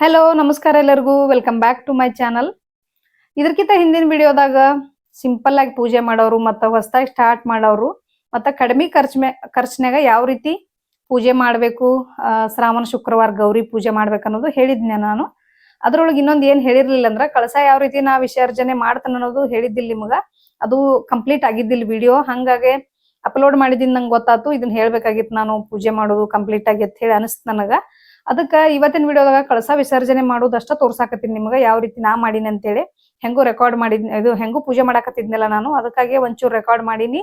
Hello ನಮಸ್ಕಾರ ಎಲ್ಲರಿಗೂ. Welcome back to my channel ಇದಕ್ಕಿಂತ ಹಿಂದಿನ ವಿಡಿಯೋದಾಗ ಸಿಂಪಲ್ ಆಗಿ ಪೂಜೆ ಮಾಡೋರು ಮತ್ತ ಹೊಸದಾಗಿ ಸ್ಟಾರ್ಟ್ ಮಾಡೋರು ಮತ್ತ ಕಡಿಮೆ ಖರ್ಚ್ ಖರ್ಚಿನಾಗ ಯಾವ ರೀತಿ ಪೂಜೆ ಮಾಡಬೇಕು ಶ್ರಾವಣ, ಶುಕ್ರವಾರ ಗೌರಿ ಪೂಜೆ ಮಾಡ್ಬೇಕನ್ನೋದು ಹೇಳಿದ್ನೆ ನಾನು. ಅದರೊಳಗೆ ಇನ್ನೊಂದು ಏನ್ ಹೇಳಿರ್ಲಿಲ್ಲ ಅಂದ್ರೆ ಕಳಸ ಯಾವ ರೀತಿ ನಾ ವಿಸರ್ಜನೆ ಮಾಡ್ತಾನೆ ಅನ್ನೋದು ಹೇಳಿದ್ದಿಲ್ಲ ನಿಮಗ. ಅದು ಕಂಪ್ಲೀಟ್ ಆಗಿದ್ದಿಲ್ಲ ವಿಡಿಯೋ ಹಂಗಾಗಿ ಅಪ್ಲೋಡ್ ಮಾಡಿದ್ದೀನಿ ನಂಗೆ ಗೊತ್ತಾಯ್ತು ಇದನ್ನ ಹೇಳ್ಬೇಕಾಗಿತ್ತು ನಾನು ಪೂಜೆ ಮಾಡೋದು ಕಂಪ್ಲೀಟ್ ಆಗಿತ್ತು ಹೇಳಿ ಅನಿಸ್ತು ನನಗ. ಅದಕ್ಕ ಇವತ್ತಿನ ವಿಡಿಯೋದಾಗ ಕಳಸ ವಿಸರ್ಜನೆ ಮಾಡೋದಷ್ಟ ತೋರ್ಸಾಕತ್ತೀನಿ ನಿಮ್ಗೆ, ಯಾವ ರೀತಿ ನಾ ಮಾಡೀನಿ ಅಂತೇಳಿ. ಹೆಂಗೂ ರೆಕಾರ್ಡ್ ಮಾಡಿದ್, ಇದು ಹೆಂಗೂ ಪೂಜೆ ಮಾಡಾಕತ್ತಿದ್ನಲ್ಲ ನಾನು, ಅದಕ್ಕಾಗಿ ಒಂಚೂರು ರೆಕಾರ್ಡ್ ಮಾಡೀನಿ.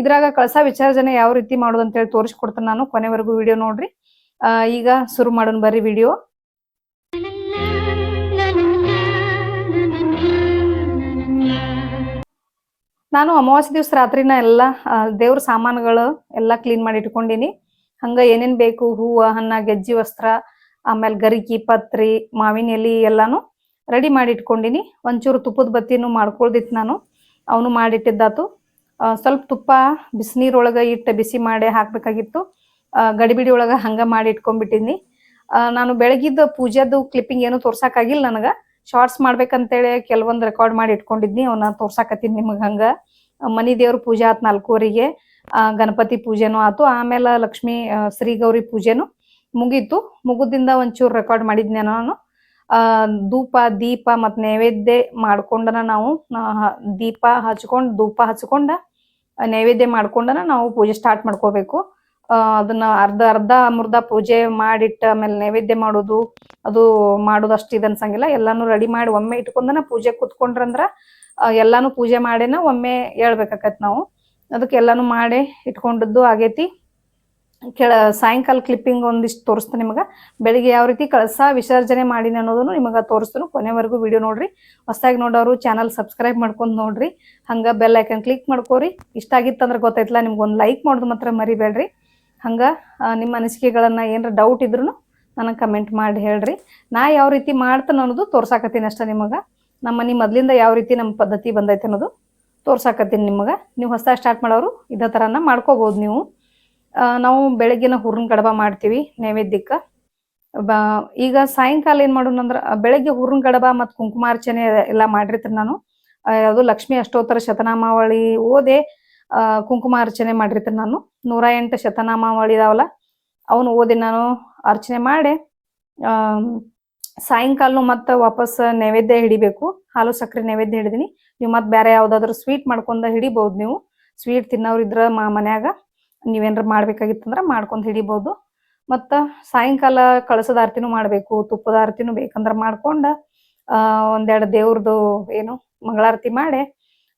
ಇದ್ರಾಗ ಕಳಸ ವಿಸರ್ಜನೆ ಯಾವ ರೀತಿ ಮಾಡೋದು ಅಂತೇಳಿ ತೋರಿಸ್ಕೊಡ್ತೇನೆ ನಾನು, ಕೊನೆವರೆಗೂ ವಿಡಿಯೋ ನೋಡ್ರಿ. ಈಗ ಶುರು ಮಾಡೋಣ ಬರ್ರಿ ವಿಡಿಯೋ. ನಾನು ಅಮಾವಾಸ್ಯ ದಿವಸ ರಾತ್ರಿನ ಎಲ್ಲ ದೇವ್ರ ಸಾಮಾನುಗಳು ಎಲ್ಲ ಕ್ಲೀನ್ ಮಾಡಿ ಇಟ್ಕೊಂಡಿನಿ. ಹಂಗ ಏನೇನ್ ಬೇಕು? ಹೂವ, ಹಣ್ಣ, ಗೆಜ್ಜಿ, ವಸ್ತ್ರ, ಆಮೇಲೆ ಗರಿಕಿ, ಪತ್ರಿ, ಮಾವಿನ ಎಲೆ ಎಲ್ಲಾನು ರೆಡಿ ಮಾಡಿ ಇಟ್ಕೊಂಡಿನಿ. ಒಂಚೂರು ತುಪ್ಪದ ಬತ್ತಿನೂ ಮಾಡ್ಕೊಳ್ದಿತ್ತು ನಾನು. ಅವನು ಮಾಡಿಟ್ಟಿದ್ದಾತು. ಸ್ವಲ್ಪ ತುಪ್ಪ ಬಿಸಿನೀರೊಳಗೆ ಇಟ್ಟು ಬಿಸಿ ಮಾಡಿ ಹಾಕ್ಬೇಕಾಗಿತ್ತು. ಗಡಿಬಿಡಿ ಒಳಗ ಹಂಗ ಮಾಡಿ ಇಟ್ಕೊಂಡ್ಬಿಟ್ಟಿನಿ ನಾನು ಬೆಳಗಿದ್ದ ಪೂಜಾದು ಕ್ಲಿಪ್ಪಿಂಗ್ ಏನು ತೋರ್ಸಕ್ಕಾಗಿಲ್ಲ ನನಗ. ಶಾರ್ಟ್ಸ್ ಮಾಡ್ಬೇಕಂತೇಳಿ ಕೆಲವೊಂದು ರೆಕಾರ್ಡ್ ಮಾಡಿ ಇಟ್ಕೊಂಡಿದ್ನಿ. ಅವನ್ನ ತೋರ್ಸಾಕತ್ತೀನಿ ನಿಮಗೆ ಹಂಗ. ಮನಿ ದೇವ್ರ ಪೂಜಾ ಆತ್ ನಾಲ್ಕೂವರೆಗೆ. ಗಣಪತಿ ಪೂಜೆನೂ ಆತು. ಆಮೇಲೆ ಲಕ್ಷ್ಮೀ ಆ, ಶ್ರೀ ಗೌರಿ ಪೂಜೆನು ಮುಗೀತು. ಮುಗುದಿಂದ ಒಂಚೂರು ರೆಕಾರ್ಡ್ ಮಾಡಿದ್ನೆ ನಾನು. ಆ ಧೂಪ ದೀಪ ಮತ್ತು ನೈವೇದ್ಯ ಮಾಡ್ಕೊಂಡನ ನಾವು. ದೀಪ ಹಚ್ಕೊಂಡ್ ಧೂಪ ಹಚ್ಕೊಂಡ ನೈವೇದ್ಯ ಮಾಡ್ಕೊಂಡನ ನಾವು ಪೂಜೆ ಸ್ಟಾರ್ಟ್ ಮಾಡ್ಕೋಬೇಕು. ಆ, ಅದನ್ನ ಅರ್ಧ ಅರ್ಧ ಮುರ್ಧ ಪೂಜೆ ಮಾಡಿಟ್ಟ ಆಮೇಲೆ ನೈವೇದ್ಯ ಮಾಡೋದು ಅದು ಮಾಡೋದು ಅಷ್ಟು ಇದು ಅನ್ಸಂಗಿಲ್ಲ. ಎಲ್ಲಾನು ರೆಡಿ ಮಾಡಿ ಒಮ್ಮೆ ಇಟ್ಕೊಂಡನ ಪೂಜೆ ಕೂತ್ಕೊಂಡ್ರಂದ್ರ ಆ, ಎಲ್ಲಾನು ಪೂಜೆ ಮಾಡೇನ ಒಮ್ಮೆ ಹೇಳ್ಬೇಕಾಕತ್ ನಾವು. ಅದಕ್ಕೆ ಎಲ್ಲಾನು ಮಾಡಿ ಇಟ್ಕೊಂಡದ್ದು ಆಗೈತಿ. ಕೆಳ ಸಾಯಂಕಾಲ ಕ್ಲಿಪ್ಪಿಂಗ್ ಒಂದಿಷ್ಟು ತೋರಿಸ್ತೀನಿ ನಿಮಗೆ. ಬೆಳಿಗ್ಗೆ ಯಾವ ರೀತಿ ಕಳಸ ವಿಸರ್ಜನೆ ಮಾಡೀನಿ ಅನ್ನೋದನ್ನು ನಿಮಗೆ ತೋರಿಸ್ತೀನಿ. ಕೊನೆವರೆಗೂ ವಿಡಿಯೋ ನೋಡ್ರಿ. ಹೊಸದಾಗಿ ನೋಡೋರು ಚಾನಲ್ ಸಬ್ಸ್ಕ್ರೈಬ್ ಮಾಡ್ಕೊಂಡು ನೋಡ್ರಿ. ಹಂಗೆ ಬೆಲ್ ಐಕನ್ ಕ್ಲಿಕ್ ಮಾಡ್ಕೋರಿ. ಇಷ್ಟ ಆಗಿತ್ತಂದ್ರೆ ಗೊತ್ತಾಯ್ತಲ್ಲ, ನಿಮ್ಗೆ ಒಂದು ಲೈಕ್ ಮಾಡೋದು ಮಾತ್ರ ಮರಿಬೇಡ್ರಿ. ಹಂಗೆ ನಿಮ್ಮ ಅನಿಸಿಕೆಗಳನ್ನು ಏನರ ಡೌಟ್ ಇದ್ರೂ ನನಗೆ ಕಮೆಂಟ್ ಮಾಡಿ ಹೇಳ್ರಿ. ನಾ ಯಾವ ರೀತಿ ಮಾಡ್ತೇನೆ ಅನ್ನೋದು ತೋರ್ಸಾಕತ್ತೀನಿ ಅಷ್ಟೇ ನಿಮಗೆ. ನಮ್ಮ ಮನೆ ಮೊದಲಿಂದ ಯಾವ ರೀತಿ ನಮ್ಮ ಪದ್ಧತಿ ಬಂದೈತೆ ಅನ್ನೋದು ತೋರ್ಸಾಕತ್ತೀನಿ ನಿಮಗೆ. ನೀವು ಹೊಸದಾಗಿ ಸ್ಟಾರ್ಟ್ ಮಾಡೋರು ಇದೇ ಥರನ ಮಾಡ್ಕೋಬೋದು ನೀವು. ನಾವು ಬೆಳಗ್ಗಿನ ಹುರ್ನ ಕಡಬ ಮಾಡ್ತೀವಿ ನೈವೇದ್ಯಕ್ಕೆ. ಬ, ಈಗ ಸಾಯಂಕಾಲ ಏನು ಮಾಡೋಣ ಅಂದ್ರೆ ಬೆಳಗ್ಗೆ ಹುರ್ನ ಕಡಬ ಮತ್ತು ಕುಂಕುಮಾರ್ಚನೆ ಎಲ್ಲ ಮಾಡಿರ್ತೀನಿ ನಾನು. ಅದು ಲಕ್ಷ್ಮೀ ಅಷ್ಟೋತ್ತರ ಶತನಾಮಾವಳಿ ಓದೆ ಕುಂಕುಮಾರ್ಚನೆ ಮಾಡಿರ್ತೀನಿ ನಾನು. ನೂರ ಎಂಟು ಶತನಾಮಾವಳಿ ಇದಾವಲ್ಲ ಅವನು ಓದಿ ನಾನು ಅರ್ಚನೆ ಮಾಡಿ ಸಾಯಂಕಾಲನು ಮತ್ತೆ ವಾಪಸ್ ನೈವೇದ್ಯ ಹಿಡಿಬೇಕು. ಹಾಲು, ಸಕ್ಕರೆ ನೈವೇದ್ಯ ಹಿಡಿದಿನಿ. ನೀವು ಮತ್ತೆ ಬೇರೆ ಯಾವ್ದಾದ್ರು ಸ್ವೀಟ್ ಮಾಡ್ಕೊಂಡ ಹಿಡಿಬಹುದು ನೀವು. ಸ್ವೀಟ್ ತಿನ್ನೋರು ಇದ್ರ ಮಾ ಮನ್ಯಾಗ ನೀವೇನಾರ ಮಾಡ್ಬೇಕಾಗಿತ್ತಂದ್ರ ಮಾಡ್ಕೊಂಡ್ ಹಿಡಿಬಹುದು ಮತ್ತ ಸಾಯಂಕಾಲ ಕಳಸದ ಆರತಿನೂ ಮಾಡ್ಬೇಕು, ತುಪ್ಪದ ಆರತಿನೂ ಬೇಕಂದ್ರ ಮಾಡ್ಕೊಂಡ ಅಹ್ ಒಂದೆರಡು ದೇವ್ರದ್ದು ಏನು ಮಂಗಳಾರತಿ ಮಾಡಿ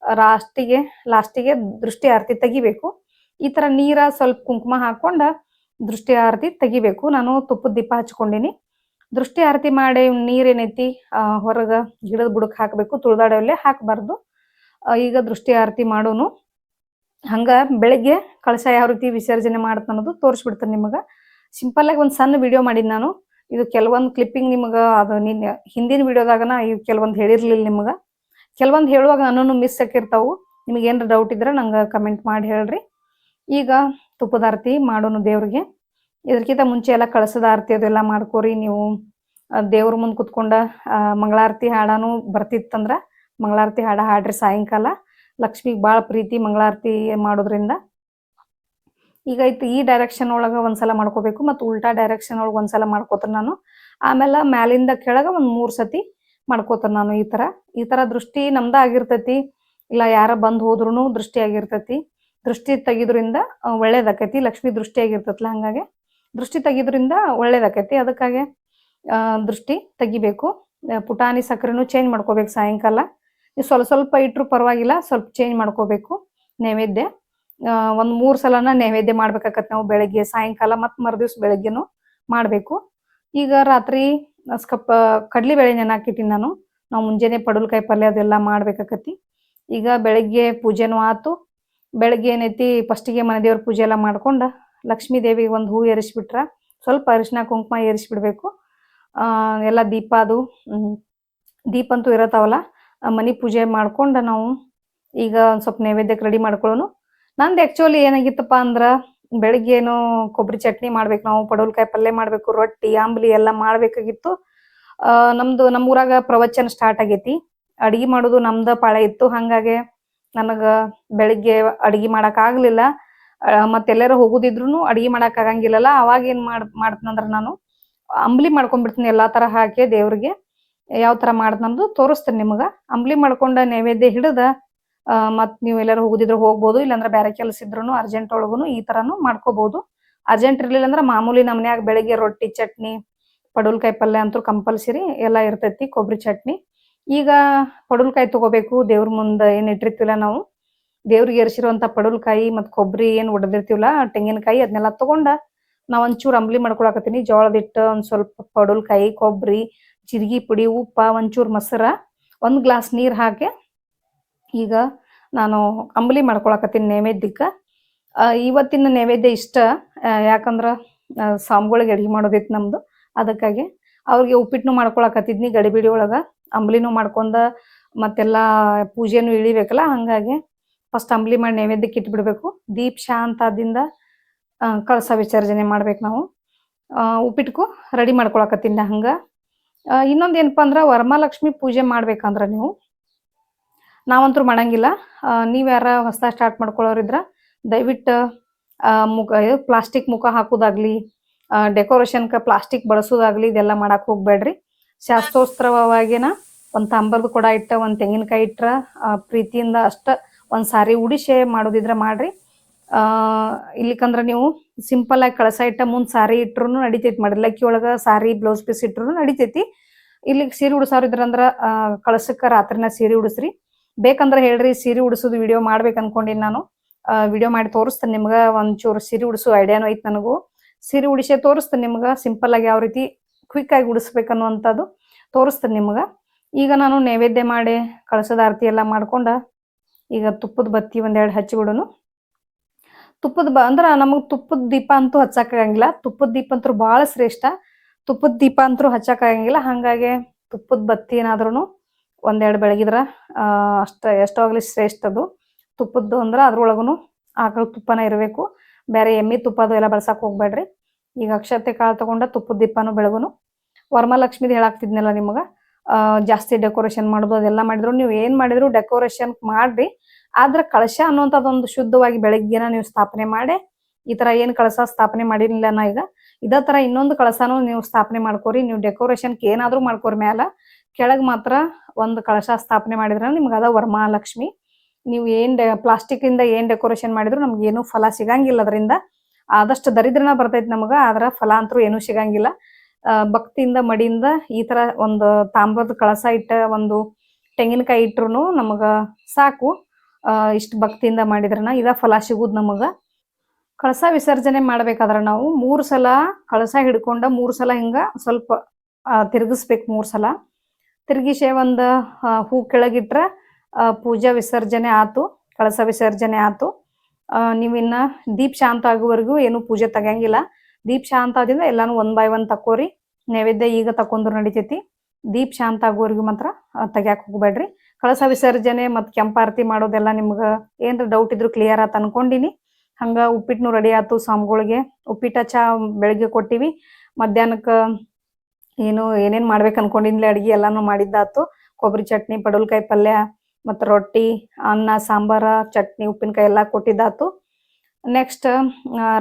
ಲಾಸ್ಟಿಗೆ ಲಾಸ್ಟಿಗೆ ದೃಷ್ಟಿ ಆರತಿ ತೆಗಿಬೇಕು. ಈ ತರ ನೀರ ಸ್ವಲ್ಪ ಕುಂಕುಮ ಹಾಕೊಂಡ ದೃಷ್ಟಿ ಆರತಿ ತೆಗಿಬೇಕು. ನಾನು ತುಪ್ಪದ ದೀಪ ಹಚ್ಕೊಂಡಿನಿ. ದೃಷ್ಟಿ ಆರತಿ ಮಾಡಿ ನೀರೇನೈತಿ ಹೊರಗ ಗಿಡದ ಬುಡಕ್ ಹಾಕಬೇಕು, ತುಳ್ದಾಡಲ್ಲೇ ಹಾಕಬಾರ್ದು. ಈಗ ದೃಷ್ಟಿ ಆರತಿ ಮಾಡೋನು. ಹಂಗ ಬೆಳಿಗ್ಗೆ ಕಳಶ ಯಾವ ರೀತಿ ವಿಸರ್ಜನೆ ಮಾಡತ್ ಅನ್ನೋದು ತೋರಿಸ್ಬಿಡ್ತೇನೆ ನಿಮಗ. ಸಿಂಪಲ್ ಆಗಿ ಒಂದ್ ಸಣ್ಣ ವಿಡಿಯೋ ಮಾಡಿದ್ ನಾನು. ಇದು ಕೆಲವೊಂದು ಕ್ಲಿಪ್ಪಿಂಗ್ ನಿಮಗ ಅದು ನಿನ್ನೆ ಹಿಂದಿನ ವಿಡಿಯೋದಾಗನ ಇವ್ ಕೆಲವೊಂದು ಹೇಳಿರ್ಲಿಲ್ಲ ನಿಮಗ. ಕೆಲವೊಂದು ಹೇಳುವಾಗ ನಾನು ಮಿಸ್ ಆಕಿರ್ತಾವು. ನಿಮಗೆ ಏನಾರ ಡೌಟ್ ಇದ್ರೆ ನಂಗೆ ಕಮೆಂಟ್ ಮಾಡಿ ಹೇಳ್ರಿ. ಈಗ ತುಪ್ಪದ ಆರತಿ ಮಾಡೋನು ದೇವ್ರಿಗೆ. ಇದಕ್ಕಿಂತ ಮುಂಚೆ ಎಲ್ಲ ಕಳಸದ ಆರತಿ ಅದೆಲ್ಲ ಮಾಡ್ಕೋರಿ. ನೀವು ದೇವ್ರ ಮುಂದೆ ಕುತ್ಕೊಂಡ ಮಂಗಳಾರತಿ ಹಾಡಾನು ಬರ್ತಿತ್ತಂದ್ರ ಮಂಗಳಾರತಿ ಹಾಡ ಹಾಡ್ರಿ ಸಾಯಂಕಾಲ. ಲಕ್ಷ್ಮಿಗೆ ಬಾಳ ಪ್ರೀತಿ ಮಂಗಳಾರತಿ ಮಾಡೋದ್ರಿಂದ. ಈಗ ಐತಿ ಈ ಡೈರೆಕ್ಷನ್ ಒಳಗ ಒಂದ್ಸಲ ಮಾಡ್ಕೋಬೇಕು ಮತ್ತು ಉಲ್ಟಾ ಡೈರೆಕ್ಷನ್ ಒಳಗ ಒಂದ್ಸಲ ಮಾಡ್ಕೋತಾರ ನಾನು. ಆಮೇಲೆ ಮ್ಯಾಲಿಂದ ಕೆಳಗ ಒಂದ್ ಮೂರ್ ಸತಿ ಮಾಡ್ಕೋತಾರ ನಾನು ಈ ತರ. ಈ ತರ ದೃಷ್ಟಿ ನಮ್ದ ಆಗಿರ್ತೈತಿ. ಇಲ್ಲ, ಯಾರ ಬಂದ್ ಹೋದ್ರೂನು ದೃಷ್ಟಿ ಆಗಿರ್ತೈತಿ. ದೃಷ್ಟಿ ತೆಗಿದ್ರಿಂದ ಒಳ್ಳೇದಾಕೈತಿ. ಲಕ್ಷ್ಮಿ ದೃಷ್ಟಿ ಆಗಿರ್ತೈತಲ್ಲ ಹಂಗಾಗಿ. ದೃಷ್ಟಿ ತೆಗಿದ್ರಿಂದ ಒಳ್ಳೇದಾಕೈತಿ. ಅದಕ್ಕಾಗಿ ದೃಷ್ಟಿ ತೆಗಿಬೇಕು. ಪುಟಾಣಿ ಸಕ್ಕರೆನೂ ಚೇಂಜ್ ಮಾಡ್ಕೋಬೇಕು ಸಾಯಂಕಾಲ. ಸ್ವಲ್ಪ ಸ್ವಲ್ಪ ಇಟ್ರು ಪರವಾಗಿಲ್ಲ, ಸ್ವಲ್ಪ ಚೇಂಜ್ ಮಾಡ್ಕೋಬೇಕು. ನೈವೇದ್ಯ ಒಂದು ಮೂರು ಸಲನ ನೈವೇದ್ಯ ಮಾಡ್ಬೇಕಾಗತ್ತೆ ನಾವು ಬೆಳಗ್ಗೆ, ಸಾಯಂಕಾಲ ಮತ್ ಮರುದಿವ್ಸ ಬೆಳಗ್ಗೆನು ಮಾಡಬೇಕು. ಈಗ ರಾತ್ರಿ ಸ್ಕಪ್ ಕಡ್ಲಿಬೇಳೆ ನೆನಾಕಿಟ್ಟಿನಿ ನಾನು ನಾವು ಮುಂಜಾನೆ ಪಡಲ್ಕಾಯಿ ಪಲ್ಯ ಅದೆಲ್ಲ ಮಾಡ್ಬೇಕಾಕತಿ. ಈಗ ಬೆಳಗ್ಗೆ ಪೂಜೆನೂ ಆತು. ಬೆಳಗ್ಗೆ ಏನೈತಿ ಫಸ್ಟಿಗೆ ಮನೆ ದೇವ್ರ ಪೂಜೆ ಎಲ್ಲ ಮಾಡ್ಕೊಂಡ ಲಕ್ಷ್ಮೀ ದೇವಿಗೆ ಒಂದು ಹೂ ಏರಿಸ್ಬಿಟ್ರ ಸ್ವಲ್ಪ ಅರಿಶಿನ ಕುಂಕುಮ ಏರಿಸ್ಬಿಡ್ಬೇಕು. ಎಲ್ಲ ದೀಪ ಅದು ದೀಪ ಅಂತೂ ಇರತ್ತಾವಲ್ಲ ಮನಿ ಪೂಜೆ ಮಾಡ್ಕೊಂಡು ನಾವು ಈಗ ಒಂದು ಸ್ವಲ್ಪ ನೈವೇದ್ಯಕ್ಕೆ ರೆಡಿ ಮಾಡ್ಕೊಳ್ಳೋನು. ನಂದು ಆ್ಯಕ್ಚುಲಿ ಏನಾಗಿತ್ತಪ್ಪ ಅಂದ್ರೆ ಬೆಳಿಗ್ಗೆ ಏನು ಕೊಬ್ಬರಿ ಚಟ್ನಿ ಮಾಡ್ಬೇಕು ನಾವು ಪಡವಲ್ಕಾಯಿ ಪಲ್ಯ ಮಾಡಬೇಕು ರೊಟ್ಟಿ ಆಂಬ್ಲಿ ಎಲ್ಲ ಮಾಡಬೇಕಾಗಿತ್ತು. ನಮ್ದು ನಮ್ಮ ಊರಾಗ ಪ್ರವಚನ ಸ್ಟಾರ್ಟ್ ಆಗೈತಿ. ಅಡಿಗೆ ಮಾಡೋದು ನಮ್ದ ಪಾಳೆ ಇತ್ತು ಹಾಗಾಗಿ ನನಗ ಬೆಳಿಗ್ಗೆ ಅಡಿಗೆ ಮಾಡಕ್ ಆಗ್ಲಿಲ್ಲ. ಆ, ಮತ್ತೆಲ್ಲಾರ ಹೋಗುದಿದ್ರು ಅಡಿಗೆ ಮಾಡಕ್ ಆಗಂಗಿಲ್ಲಲ್ಲ, ಅವಾಗ ಏನ್ ಮಾಡ್, ಮಾಡ್ತೀನಂದ್ರ ನಾನು ಅಂಬ್ಲಿ ಮಾಡ್ಕೊಂಡ್ಬಿಡ್ತೀನಿ ಎಲ್ಲಾ ತರ ಹಾಕಿ ದೇವ್ರಿಗೆ. ಯಾವ ತರ ಮಾಡ್ದನಂದು ತೋರಿಸ್ತೀನಿ ನಿಮಗ. ಅಂಬ್ಲಿ ಮಾಡ್ಕೊಂಡ ನೈವೇದ್ಯ ಹಿಡಿದ ಮತ್ ನೀವು ಎಲ್ಲಾರು ಹೋಗುದಿದ್ರು ಹೋಗ್ಬೋದು, ಇಲ್ಲಾಂದ್ರೆ ಬೇರೆ ಕೆಲಸ ಇದ್ರು ಅರ್ಜೆಂಟ್ ಒಳಗುನು ಈ ತರಾನು ಮಾಡ್ಕೋಬಹುದು ಅರ್ಜೆಂಟ್ ಇರ್ಲಿಲ್ಲ ಅಂದ್ರೆ ಮಾಮೂಲಿ ನಮ್ ಮನ್ಯಾಗ ಬೆಳಿಗ್ಗೆ ರೊಟ್ಟಿ, ಚಟ್ನಿ, ಪಡುಲ್ಕಾಯಿ ಪಲ್ಯ ಅಂತೂ ಕಂಪಲ್ಸರಿ ಎಲ್ಲ ಇರ್ತೈತಿ ಕೊಬ್ಬರಿ ಚಟ್ನಿ. ಈಗ ಪಡುಲ್ಕಾಯಿ ತಗೋಬೇಕು, ದೇವ್ರ ಮುಂದ ಏನ್ ಇಟ್ಟಿರ್ತಿಲ್ಲ ನಾವು. ದೇವ್ರಿಗೆ ಎರ್ಸಿರುವಂತ ಪಡಲ್ಕಾಯಿ ಮತ್ ಕೊಬ್ಬರಿ ಏನ್ ಒಡೆದಿರ್ತೀವಲ್ಲ, ತೆಂಗಿನಕಾಯಿ ಅದನ್ನೆಲ್ಲ ತಗೊಂಡ ನಾವ್ ಒಂಚೂರು ಅಂಬ್ಲಿ ಮಾಡ್ಕೊಳಕತ್ತೀನಿ. ಜೋಳದಿಟ್ಟು ಒಂದ್ ಸ್ವಲ್ಪ ಪಡಲ್ಕಾಯಿ ಕೊಬ್ಬರಿ ಜೀರಿಗೆ ಪುಡಿ, ಉಪ್ಪ ಒಂಚೂರು ಮೊಸರ, ಒಂದ್ ಗ್ಲಾಸ್ ನೀರ್ ಹಾಕಿ ಈಗ ನಾನು ಅಂಬ್ಲಿ ಮಾಡ್ಕೊಳಕತ್ತೀನಿ ನೈವೇದ್ಯಕ್ಕ. ಇವತ್ತಿನ ನೈವೇದ್ಯ ಇಷ್ಟ ಯಾಕಂದ್ರ ಸಾಮ್ಗಳಿಗೆ ಅಡಿಗೆ ಮಾಡೋದಿತ್ತು ನಮ್ದು. ಅದಕ್ಕಾಗಿ ಅವ್ರಿಗೆ ಉಪ್ಪಿಟ್ಟು ಮಾಡ್ಕೊಳಕತ್ತಿದ್ನಿ ಗಡಿಬಿಡಿ ಒಳಗ ಅಂಬ್ಲಿನೂ ಮಾಡ್ಕೊಂಡ ಮತ್ತೆಲ್ಲಾ ಪೂಜೆನೂ ಇಳಿಬೇಕಲ್ಲ, ಹಂಗಾಗಿ ಫಸ್ಟ್ ಅಂಬ್ಲಿ ಮಾಡಿ ನೈವೇದ್ಯಕ್ಕೆ ಇಟ್ಬಿಡ್ಬೇಕು. ದೀಪ್ ಶಾಂತದಿಂದ ಕಳಸ ವಿಸರ್ಜನೆ ಮಾಡ್ಬೇಕು ನಾವು. ಉಪ್ಪಿಟ್ಕು ರೆಡಿ ಮಾಡ್ಕೊಳಕತ್ತೀನಿ ಹಂಗ. ಇನ್ನೊಂದು ಏನಪ್ಪ ಅಂದ್ರ ವರಮಹಾಲಕ್ಷ್ಮಿ ಪೂಜೆ ಮಾಡ್ಬೇಕಂದ್ರ ನೀವು. ನಾವಂತೂ ಮಾಡಂಗಿಲ್ಲ. ನೀವು ನೀವ್ ಯಾರ ಹೊಸ ಸ್ಟಾರ್ಟ್ ಮಾಡ್ಕೊಳ್ಳೋರಿದ್ರ ದಯವಿಟ್ಟು ಮುಖ ಪ್ಲಾಸ್ಟಿಕ್ ಮುಖ ಹಾಕೋದಾಗ್ಲಿ ಡೆಕೋರೇಷನ್ಕ ಪ್ಲಾಸ್ಟಿಕ್ ಬಳಸೋದಾಗ್ಲಿ ಇದೆಲ್ಲ ಮಾಡಕ್ ಹೋಗ್ಬೇಡ್ರಿ ಶಾಸ್ತ್ರೋತ್ಸವವಾಗಿನ ಒಂದ್ ತಾಂಬರ್ದು ಕೊಡ ಇಟ್ಟ, ಒಂದ್ ತೆಂಗಿನಕಾಯಿ ಇಟ್ರ ಪ್ರೀತಿಯಿಂದ ಅಷ್ಟ ಒಂದ್ ಸಾರಿ ಉಡಿಸೆ ಮಾಡೋದಿದ್ರೆ ಮಾಡ್ರಿ. ಇಲ್ಲಿಕಂದ್ರ ನೀವು ಸಿಂಪಲ್ ಆಗಿ ಕಳಸ ಇಟ್ಟ ಮುಂದ್ ಸಾರಿ ಇಟ್ರು ನಡಿತೈತಿ ಲಕ್ಕಿ ಒಳಗ ಸಾರಿ ಬ್ಲೌಸ್ ಪೀಸ್ ಇಟ್ರು ನಡಿತೈತಿ. ಇಲ್ಲಿ ಸೀರೆ ಉಡ್ಸೋರಿದ್ರಂದ್ರ ಆ, ಕಳಸಕ್ಕ ರಾತ್ರಿನ ಸೀರೆ ಉಡಿಸ್ರಿ. ಬೇಕಂದ್ರ ಹೇಳ್ರಿ, ಸೀರೆ ಉಡಿಸೋದು ವಿಡಿಯೋ ಮಾಡ್ಬೇಕು ಅನ್ಕೊಂಡಿನಿ ನಾನು. ವಿಡಿಯೋ ಮಾಡಿ ತೋರಿಸ್ತೇನೆ ನಿಮ್ಗ, ಒಂಚೂರು ಸೀರೆ ಉಡಿಸೋ ಐಡಿಯಾನು ಐತಿ ನನಗೂ. ಸೀರೆ ಉಡಿಸೆ ತೋರಿಸ್ತೇನೆ ನಿಮ್ಗ ಸಿಂಪಲ್ ಆಗಿ ಯಾವ ರೀತಿ ಕ್ವಿಕ್ ಆಗಿ ಉಡಿಸ್ಬೇಕನ್ನುವಂಥದ್ದು ತೋರಿಸ್ತೇನೆ ನಿಮ್ಗ. ಈಗ ನಾನು ನೈವೇದ್ಯ ಮಾಡಿ, ಕಳಸದ ಆರತಿ ಎಲ್ಲ ಮಾಡ್ಕೊಂಡ ಈಗ ತುಪ್ಪದ ಬತ್ತಿ ಒಂದೆರಡು ಹಚ್ಚಿಬಿಡೋನು ತುಪ್ಪದ ಬ ಅಂದ್ರೆ ನಮಗೆ ತುಪ್ಪದ ದೀಪ ಅಂತೂ ಹಚ್ಚಕ್ಕಾಗಂಗಿಲ್ಲ. ತುಪ್ಪದ ದೀಪ ಅಂತೂ ಭಾಳ ಶ್ರೇಷ್ಠ. ತುಪ್ಪದ ದೀಪ ಅಂತೂ ಹಚ್ಚಕ್ಕಾಗಂಗಿಲ್ಲ. ಹಾಗಾಗಿ ತುಪ್ಪದ ಬತ್ತಿ ಏನಾದ್ರೂ ಒಂದೆರಡು ಬೆಳಗಿದ್ರ ಅಷ್ಟ ಎಷ್ಟೋ ಆಗ್ಲಿ ಶ್ರೇಷ್ಠ ಅದು. ತುಪ್ಪದ್ದು ಅಂದ್ರೆ ಅದ್ರೊಳಗೂ ಆಕಳ ತುಪ್ಪನ ಇರಬೇಕು. ಬೇರೆ ಎಮ್ಮಿ ತುಪ್ಪ ಅದು ಎಲ್ಲ ಬಳಸಕ್ ಹೋಗ್ಬೇಡ್ರಿ ಈಗ ಅಕ್ಷತೆ ಕಾಳು ತಗೊಂಡ ತುಪ್ಪದ ದೀಪನು ಬೆಳಗುನು. ವರಮಹಾಲಕ್ಷ್ಮಿದ್ ಹೇಳಾಕ್ತಿದ್ನಲ್ಲ ನಿಮಗ? ಜಾಸ್ತಿ ಡೆಕೋರೇಷನ್ ಮಾಡ್ಬೋದು ಎಲ್ಲ ಮಾಡಿದ್ರು. ನೀವು ಏನ್ ಮಾಡಿದ್ರು ಡೆಕೋರೇಷನ್ ಮಾಡ್ರಿ. ಆದ್ರೆ ಕಳಶ ಅನ್ನುವಂಥದ್ದೊಂದು ಶುದ್ಧವಾಗಿ ಬೆಳಗ್ಗೆನ ನೀವು ಸ್ಥಾಪನೆ ಮಾಡಿ, ಈ ತರ ಏನ್ ಕಳಸ ಸ್ಥಾಪನೆ ಮಾಡಿರ್ಲಿಲ್ಲ ನಾ ಈಗ, ಇದೇ ತರ ಇನ್ನೊಂದು ಕಳಸನು ನೀವು ಸ್ಥಾಪನೆ ಮಾಡ್ಕೋರಿ. ನೀವು ಡೆಕೋರೇಷನ್ ಏನಾದ್ರೂ ಮಾಡ್ಕೋರಿ ಮ್ಯಾಲ. ಕೆಳಗ್ ಮಾತ್ರ ಒಂದು ಕಳಶ ಸ್ಥಾಪನೆ ಮಾಡಿದ್ರೆ ನಿಮ್ಗೆ ಅದ ವರಮಹಾಲಕ್ಷ್ಮಿ. ನೀವು ಏನ್ ಪ್ಲಾಸ್ಟಿಕ್ ಇಂದ ಏನ್ ಡೆಕೋರೇಷನ್ ಮಾಡಿದ್ರು ನಮ್ಗೆ ಏನು ಫಲ ಸಿಗಂಗಿಲ್ಲ ಅದರಿಂದ. ಆದಷ್ಟು ದರಿದ್ರನ ಬರ್ತೈತಿ ನಮಗ, ಆದ್ರ ಫಲ ಅಂತೂ ಏನೂ ಸಿಗಂಗಿಲ್ಲ. ಭಕ್ತಿಯಿಂದ, ಮಡಿಯಿಂದ ಈ ತರ ಒಂದು ತಾಮ್ರದ ಕಳಸ ಇಟ್ಟ ಒಂದು ತೆಂಗಿನಕಾಯಿ ಇಟ್ರು ನಮಗ ಸಾಕು. ಇಷ್ಟು ಇಷ್ಟ ಭಕ್ತಿಯಿಂದ ಮಾಡಿದ್ರನ ಇದ ಫಲ ಸಿಗುದ್ ನಮಗ. ಕಳಸ ವಿಸರ್ಜನೆ ಮಾಡ್ಬೇಕಾದ್ರ ನಾವು ಮೂರ್ ಸಲ ಕಳಸ ಹಿಡ್ಕೊಂಡ ಮೂರ್ ಸಲ ಹಿಂಗ ಸ್ವಲ್ಪ ತಿರುಗಿಸ್ಬೇಕು ಮೂರ್ ಸಲ. ತಿರ್ಗಿಸೆ ಒಂದ್ ಹೂ ಕೆಳಗಿಟ್ರ ಪೂಜಾ ವಿಸರ್ಜನೆ ಆತು, ಕಳಸ ವಿಸರ್ಜನೆ ಆತು. ನೀವಿನ್ನ ದೀಪ್ ಶಾಂತ ಆಗುವವರೆಗೂ ಏನು ಪೂಜೆ ತಗಂಗಿಲ್ಲ ದೀಪ್ ಶಾಂತ ಆದಿಂದ ಎಲ್ಲಾನು ಒನ್ ಬೈ ಒನ್ ತಕೋರಿ ನೈವೇದ್ಯ ಈಗ ತಕೊಂಡ್ರು ನಡಿತೈತಿ. ದೀಪ್ ಶಾಂತ ಆಗುವವರೆಗೂ ಮಾತ್ರ ತೆಗ್ಯಾಕ್ ಹೋಗ್ಬೇಡ್ರಿ. ಕಳಸ ವಿಸರ್ಜನೆ ಮತ್ ಕೆಂಪಾರತಿ ಮಾಡೋದೆಲ್ಲ ನಿಮ್ಗ ಏನ್ರ ಡೌಟ್ ಇದ್ರು ಕ್ಲಿಯರ್ ಆತ ಅನ್ಕೊಂಡಿನಿ. ಹಂಗ ಉಪ್ಪಿಟ್ನು ರೆಡಿ ಆತು, ಸ್ವಾಮಿಗಳಿಗೆ ಉಪ್ಪಿಟ್ಟ ಚಾ ಬೆಳಿಗ್ಗೆ ಕೊಟ್ಟಿವಿ. ಮಧ್ಯಾಹ್ನಕ್ಕ ಏನು, ಏನೇನ್ ಮಾಡ್ಬೇಕು ಅನ್ಕೊಂಡಿನ್ಲೆ ಅಡ್ಗಿ ಎಲ್ಲಾನು ಮಾಡಿದ್ದಾತು. ಕೊಬ್ಬರಿ ಚಟ್ನಿ ಪಡವಲ್ಕಾಯಿ ಪಲ್ಯ ಮತ್ತ ರೊಟ್ಟಿ, ಅನ್ನ, ಸಾಂಬಾರ, ಚಟ್ನಿ, ಉಪ್ಪಿನಕಾಯಿ ಎಲ್ಲಾ ಕೊಟ್ಟಿದ್ದಾತು. ನೆಕ್ಸ್ಟ್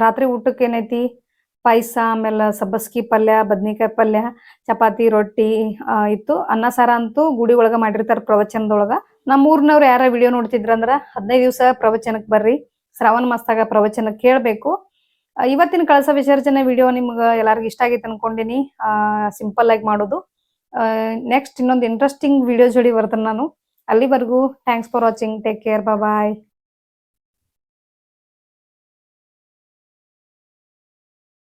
ರಾತ್ರಿ ಊಟಕ್ಕೆ ಏನೈತಿ ಪಾಯಸ, ಆಮೇಲೆ ಸಬ್ಬಸ್ಗಿ ಪಲ್ಯ, ಬದ್ನಿಕಾಯಿ ಪಲ್ಯ, ಚಪಾತಿ, ರೊಟ್ಟಿ ಇತ್ತು. ಅನ್ನ, ಸಾರ ಅಂತೂ ಗುಡಿ ಒಳಗ ಮಾಡಿರ್ತಾರ ಪ್ರವಚನದೊಳಗ. ನಮ್ಮ ಊರಿನವ್ರು ಯಾರ ವಿಡಿಯೋ ನೋಡ್ತಿದ್ರಂದ್ರ ಹದಿನೈದು ದಿವಸ ಪ್ರವಚನಕ್ ಬರ್ರಿ. ಶ್ರಾವಣ ಮಾಸದಾಗ ಪ್ರವಚನ ಕೇಳ್ಬೇಕು. ಇವತ್ತಿನ ಕಳಸ ವಿಸರ್ಜನೆ ವಿಡಿಯೋ ನಿಮ್ಗ ಎಲ್ಲರಿಗೂ ಇಷ್ಟ ಆಗೈತೆ ಅನ್ಕೊಂಡಿನಿ. ಸಿಂಪಲ್ ಆಗಿ ಮಾಡೋದು. ನೆಕ್ಸ್ಟ್ ಇನ್ನೊಂದು ಇಂಟ್ರೆಸ್ಟಿಂಗ್ ವಿಡಿಯೋ ಜೋಡಿ ಬರ್ತೇನೆ ನಾನು. ಅಲ್ಲಿವರೆಗೂ thanks for watching take care bye